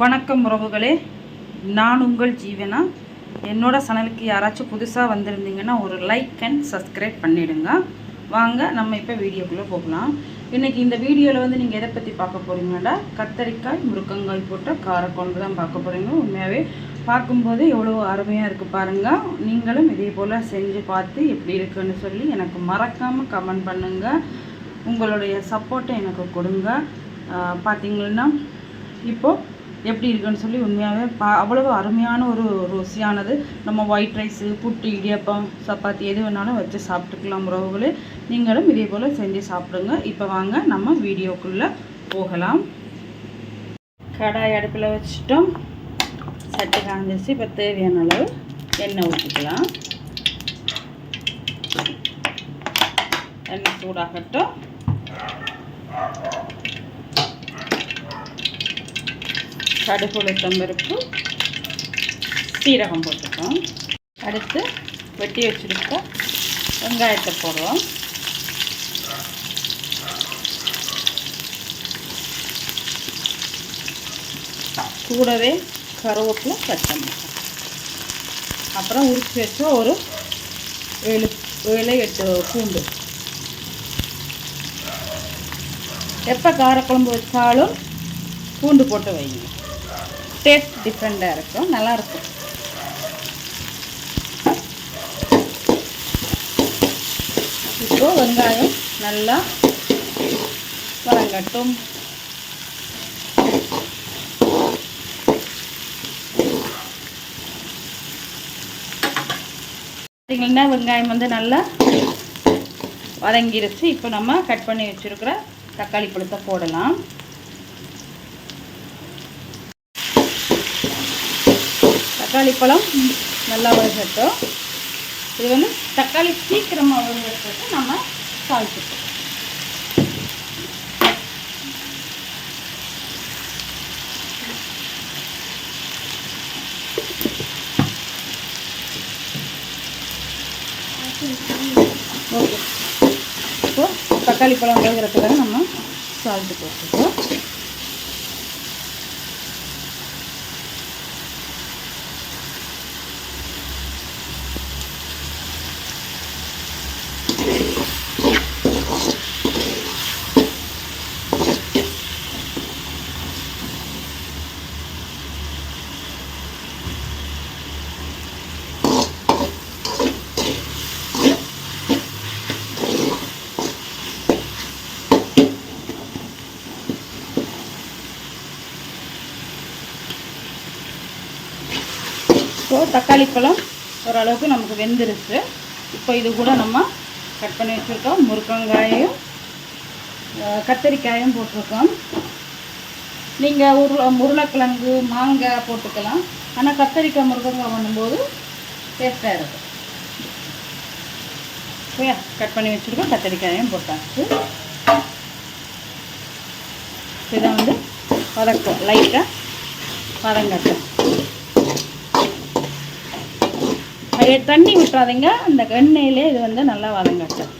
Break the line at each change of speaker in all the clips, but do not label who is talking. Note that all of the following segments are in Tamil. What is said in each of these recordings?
வணக்கம் உறவுகளே. நான் உங்கள் ஜீவனா? என்னோட சேனலுக்கு யாராச்சும் புதுசாக வந்திருந்தீங்கன்னா ஒரு லைக் அண்ட் சப்ஸ்கிரைப் பண்ணிவிடுங்க வாங்க நம்ம இப்போ வீடியோக்குள்ளே போகலாம். இன்றைக்கி இந்த வீடியோவில் வந்து நீங்கள் எதை பற்றி பார்க்க போகிறீங்கன்னா கத்தரிக்காய் முருக்கங்காய் போட்ட காரக்குழம்பு தான் பார்க்க போகிறீங்க உண்மையாகவே பார்க்கும்போது எவ்வளோ அருமையாக இருக்குது பாருங்கள் நீங்களும் இதே போல் செஞ்சு பார்த்து எப்படி இருக்குன்னு சொல்லி எனக்கு மறக்காமல் கமெண்ட் பண்ணுங்கள் உங்களுடைய சப்போர்ட்டை எனக்கு கொடுங்க. பார்த்தீங்கன்னா இப்போது எப்படி இருக்குன்னு சொல்லி உண்மையாகவே பா அவ்வளவு அருமையான ஒரு ருசியானது. நம்ம ஒயிட் ரைஸு புட்டு இடியப்பம் சப்பாத்தி எது வேணாலும் வச்சு சாப்பிட்டுக்கலாம் உறவுகளே. நீங்களும் இதே போல் செஞ்சு சாப்பிடுங்க. இப்போ வாங்க நம்ம வீடியோக்குள்ளே போகலாம். கடாய் அடுப்பில் வச்சுட்டோம். சட்டு காஞ்சிச்சு இப்போ தேவையான அளவு எண்ணெய் ஊற்றிக்கலாம் எண்ணெய் சூடாகட்டும். கடுகு உளுத்தம்பருப்பு சீரகம் போட்டுக்கோம் அடுத்து வெட்டி வச்சுருக்க வெங்காயத்தை போடுவோம் கூடவே கருவேப்பிலை பச்சை மிளகாய் அப்புறம் உரிச்சு வச்ச ஒரு ஏழு ஏழு எட்டு பூண்டு. எப்போ காரக்குழம்பு வச்சாலும் பூண்டு போட்டு வைங்க. டேஸ்ட் டிஃப்ரெண்ட்டாக இருக்கும். நல்லாயிருக்கும் இப்போ வெங்காயம் நல்லா வதங்கட்டும் பார்த்தீங்கன்னா வெங்காயம் வந்து நல்லா வதங்கிருச்சு. இப்போ நம்ம கட் பண்ணி வச்சுருக்கிற தக்காளி பழத்தை போடலாம். தக்காளி பழம் நல்லா வதங்கட்டும் இது வந்து தக்காளி சீக்கிரமாக வதங்கிறதுக்கு நம்ம தாளிச்சுட்டோம் ஓகே. இப்போது தக்காளி பழம் வேகிறதுக்காக நம்ம சால்ட்டு போட்டுக்கோ தக்காளி பழம் ஓரளவுக்கு நமக்கு வெந்துருச்சு இப்போ இது கூட நம்ம கட் பண்ணி வச்சுருக்கோம். முருக்கங்காயும் கத்தரிக்காயும் போட்டிருக்கோம். நீங்கள் உருளை உருளைக்கிழங்கு மாங்காய் போட்டுக்கலாம். ஆனால் கத்தரிக்காய் முருகங்காய் பண்ணும்போது டேஸ்ட்டாக இருக்கும். ஓகே கட் பண்ணி வச்சுருக்கோம். கத்தரிக்காயும் போட்டாச்சு. இதை வந்து வதக்கும் லைட்டாக வதங்கட்டும். தண்ணி விட்டுறாதீங்க. அந்த எண்ணெயிலே இது வந்து நல்லா வதங்கட்டும்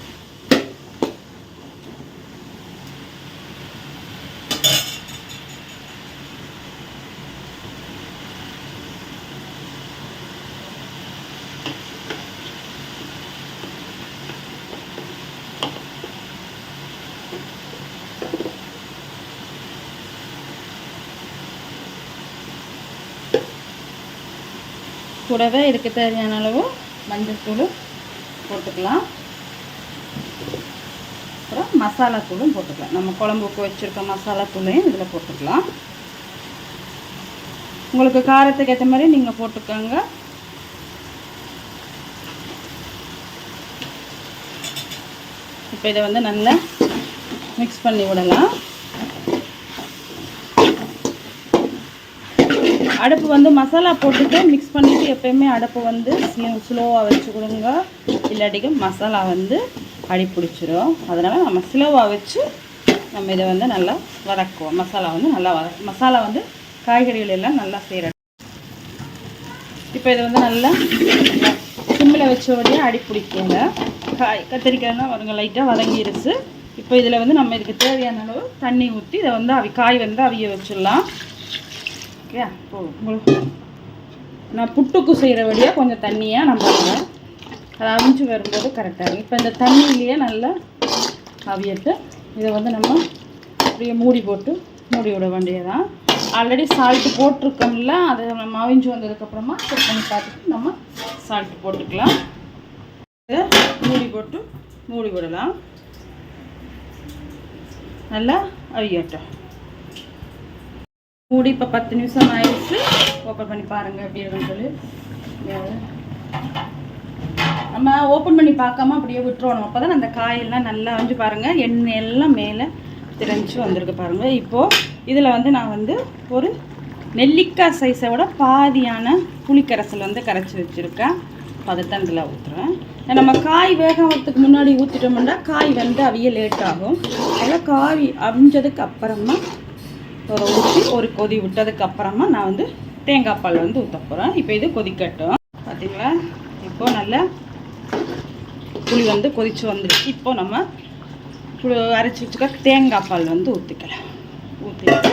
கூடவே இதுக்கு தேவையான அளவு மஞ்சள் தூள் போட்டுக்கலாம். அப்புறம் மசாலா தூளும் போட்டுக்கலாம். நம்ம குழம்புக்கு வச்சுருக்க மசாலா தூளையும் இதில் போட்டுக்கலாம். உங்களுக்கு காரத்துக்கு ஏற்ற மாதிரி நீங்கள் போட்டுக்கோங்க. இப்போ இதை வந்து நல்லா மிக்ஸ் பண்ணி விடலாம். அடுப்பு வந்து மசாலா போட்டுட்டு மிக்ஸ் பண்ணிவிட்டு எப்பயுமே அடுப்பு வந்து ஸ்லோவாக வச்சு கொடுங்க. இல்லாட்டிக்கு மசாலா வந்து அடி பிடிச்சிரும். அதனால் நம்ம ஸ்லோவாக வச்சு நம்ம இதை வந்து நல்லா வதக்குவோம். மசாலா வந்து நல்லா வத மசாலா வந்து காய்கறிகள் எல்லாம் நல்லா செய்கிற இப்போ இதை வந்து நல்லா சிம்மில் வச்சோடய அடி பிடிக்கல காய் கத்திரிக்காய்லாம் வருங்க லைட்டாக வதங்கிருச்சு. இப்போ இதில் வந்து நம்ம இதுக்கு தேவையான அளவு தண்ணி ஊற்றி இதை வந்து அவி காய் வந்து அவிய வச்சிடலாம். ஓகே இப்போ உங்களுக்கு நான் புட்டுக்கு செய்கிற வழியாக கொஞ்சம் தண்ணியாக நம்ம அதை அவிஞ்சு வரும்போது கரெக்டாக இருக்கும். இப்போ இந்த தண்ணியிலேயே நல்லா அவியட்டு இதை வந்து நம்ம அப்படியே மூடி போட்டு மூடி விட வேண்டியதான் ஆல்ரெடி சால்ட்டு போட்டிருக்கோம்ல அதை நம்ம அவிஞ்சு வந்ததுக்கப்புறமா செக் பண்ணி பார்த்துட்டு நம்ம சால்ட்டு போட்டுக்கலாம். இதை மூடி போட்டு மூடி விடலாம். நல்லா அவியட்டும். மூடி இப்போ பத்து நிமிஷம் ஆயிடுச்சு. ஓப்பன் பண்ணி பாருங்கள் எப்படி இருக்குன்னு சொல்லி. நம்ம ஓப்பன் பண்ணி பார்க்காம அப்படியே விட்டுறணும். அப்போ தான் அந்த காயெல்லாம் நல்லா வந்து பாருங்கள் எண்ணெய் எல்லாம் மேலே திரைஞ்சு வந்திருக்கு பாருங்கள் இப்போது இதில் வந்து நான் வந்து ஒரு நெல்லிக்காய் சைஸை விட பாதியான புளிக்கரைசல் வந்து கரைச்சி வச்சுருக்கேன். பதத்தான் இதில் ஊற்றுறேன் நம்ம காய் வேகாமத்துக்கு முன்னாடி ஊற்றிட்டோம்னா காய் வந்து அவிய லேட் ஆகும். அதனால் காய் அவிஞ்சதுக்கு அப்புறமா ஊற்றி ஒரு கொதி விட்டதுக்கு அப்புறமா நான் வந்து தேங்காய் பால் வந்து ஊற்ற போகிறேன் இப்போ இது கொதிக்கட்டும். பார்த்தீங்களா இப்போது நல்லா புளி வந்து கொதிச்சு வந்துருச்சு. இப்போ நம்ம புளி அரைச்சி வச்சுக்க தேங்காய் பால் வந்து ஊற்றிக்கலாம் ஊற்றிட்டு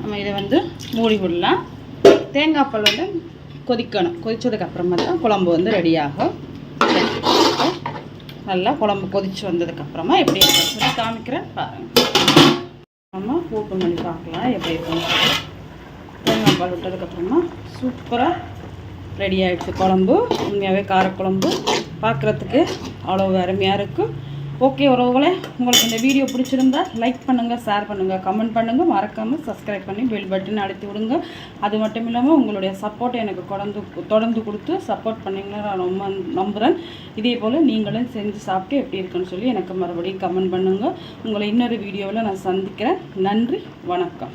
நம்ம இதை வந்து மூடி விடலாம். தேங்காய் பால் வந்து கொதிக்கணும். கொதித்ததுக்கப்புறமா தான் குழம்பு வந்து ரெடியாகும் நல்லா குழம்பு கொதிச்சு வந்ததுக்கப்புறமா எப்படி சொல்லி காமிக்கிறேன் பாருங்கள் நம்ம ஓப்பன் பண்ணி பார்க்கலாம் எப்படி இருக்கும் தேங்காய் பால் விட்டதுக்கப்புறமா சூப்பராக ரெடி ஆகிடுச்சு குழம்பு. உண்மையாகவே காரக்குழம்பு. பார்க்குறதுக்கு அவ்வளோ அருமையாக இருக்கும். ஓகே உறவுகளை உங்களுக்கு இந்த வீடியோ பிடிச்சிருந்தா லைக் பண்ணுங்கள் ஷேர் பண்ணுங்கள் கமெண்ட் பண்ணுங்கள் மறக்காமல் சப்ஸ்கிரைப் பண்ணி பெல் பட்டன் அழுத்தி விடுங்க. அது மட்டும் இல்லாமல் உங்களுடைய சப்போர்ட்டை எனக்கு தொடர்ந்து தொடர்ந்து கொடுத்து சப்போர்ட் பண்ணிங்கன்னா நான் ரொம்ப நம்புகிறேன் இதே போல் நீங்களும் செஞ்சு சாப்பிட்டு எப்படி இருக்குன்னு சொல்லி எனக்கு மறுபடியும் கமெண்ட் பண்ணுங்கள் உங்களை இன்னொரு வீடியோவில் நான் சந்திக்கிறேன். நன்றி வணக்கம்.